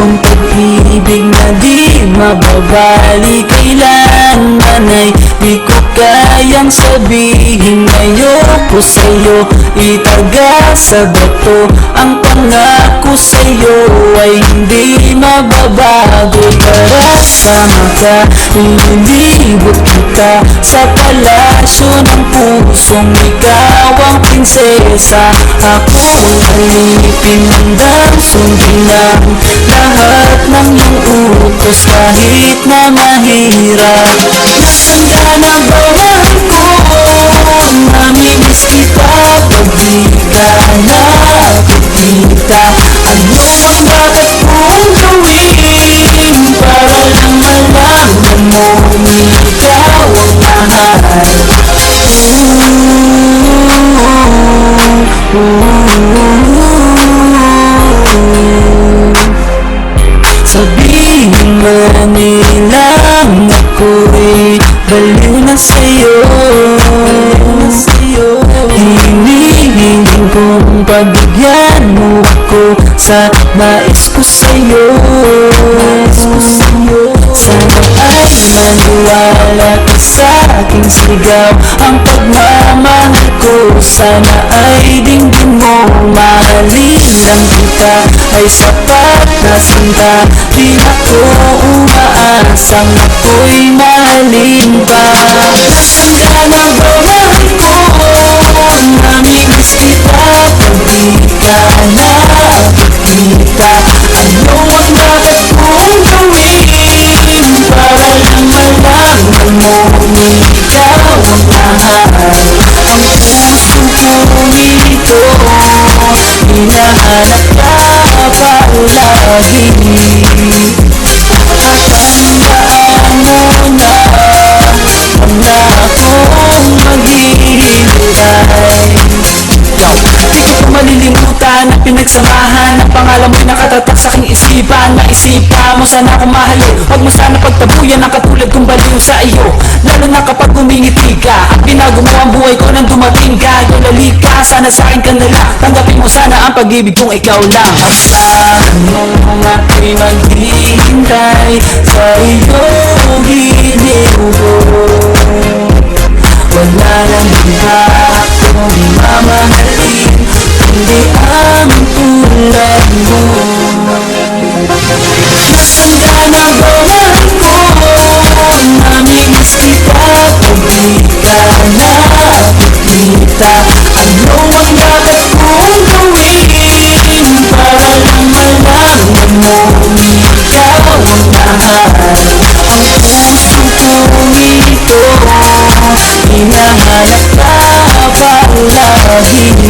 Ang pag-ibig na di mababali Kailanman ay di ko kayang sabihin Ayoko sa'yo. Itaga sa bato Ang pangako sa'yo. Ay hindi mababago Tara sama ka, ililibot kita Sa palasyo ng pusong ikaw ang prinsesa. Ako alipin hanggang sundin ang Lahat ng iyong utos kahit na mahirap. Nasanda na bawal Sabihin man nilang ako'y baliw na sa'yo? Hinihiling kong pagbigyan mo ako sa nais ko sa'yo. Sana maniwala ka sa aking sigaw. Ang pagmamahal ko sana ay dinggin mo. Mahalin lang kita. Ay sapat na sinta. Di ako umaasang ako'y mahalin pa Hinahanap ka palagi At tandaan mo na Huwag na akong maghihintay Yo, di ko malilimutan ang pinagsamahan Ang pangalan mo'y nakatatak sa aking isipan. Maisipa mo sana akong mahalin Huwag mo sana pagtabuyan ang katulad kong baliw sa iyo. Lalo na kapag umingiti ka At binago ang buhay ko nang dumating ka Yolali ka, sana sa akin ka na lang. Tanggapin mo sana ang pag-ibig kong ikaw lang. Asahan mo ako'y maghihintay? Sa iyong giliw ko wala nang iba akong mamahalin. Kundi ang tulad mo. Nasanda na bawal ko Namimiss kita pag ka nakikita Ano ang dapat kong Para lang malaman mo ikaw ang mahal. Ang puso kong ito Hinahanap ka palagi